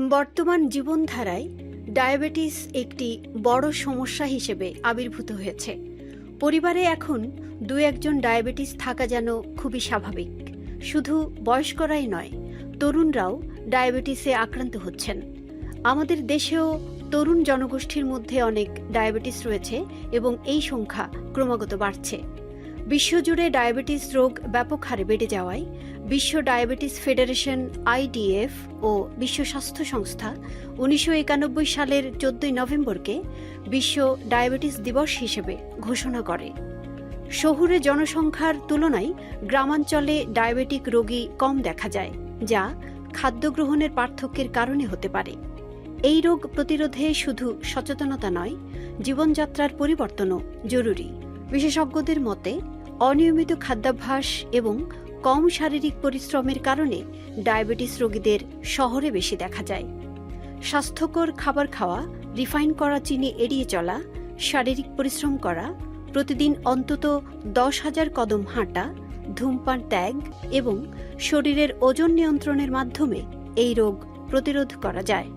বর্তমান জীবনধারায় ডায়াবেটিস একটি বড় সমস্যা হিসেবে আবির্ভূত হয়েছে। পরিবারে এখন দু একজন ডায়াবেটিস থাকা যেন খুবই স্বাভাবিক। শুধু বয়স্করাই নয়, তরুণরাও ডায়াবেটিসে আক্রান্ত হচ্ছেন। আমাদের দেশেও তরুণ জনগোষ্ঠীর মধ্যে অনেক ডায়াবেটিস রয়েছে এবং এই সংখ্যা ক্রমাগত বাড়ছে। বিশ্বজুড়ে ডায়াবেটিস রোগ ব্যাপক হারে বেড়ে যাওয়ায় বিশ্ব ডায়াবেটিস ফেডারেশন আইডিএফ ও বিশ্ব স্বাস্থ্য সংস্থা উনিশশো একানব্বই সালের চোদ্দই নভেম্বরকে বিশ্ব ডায়াবেটিস দিবস হিসেবে ঘোষণা করে। শহুরে জনসংখ্যার তুলনায় গ্রামাঞ্চলে ডায়াবেটিক রোগী কম দেখা যায়, যা খাদ্য গ্রহণের পার্থক্যের কারণে হতে পারে। এই রোগ প্রতিরোধে শুধু সচেতনতা নয়, জীবনযাত্রার পরিবর্তনও জরুরি। বিশেষজ্ঞদের মতে, অনিয়মিত খাদ্যাভ্যাস এবং কম শারীরিক পরিশ্রমের কারণে ডায়াবেটিস রোগীদের শহরে বেশি দেখা যায়। স্বাস্থ্যকর খাবার খাওয়া, রিফাইন করা চিনি এড়িয়ে চলা, শারীরিক পরিশ্রম করা, প্রতিদিন অন্তত দশ হাজার কদম হাঁটা, ধূমপান ত্যাগ এবং শরীরের ওজন নিয়ন্ত্রণের মাধ্যমে এই রোগ প্রতিরোধ করা যায়।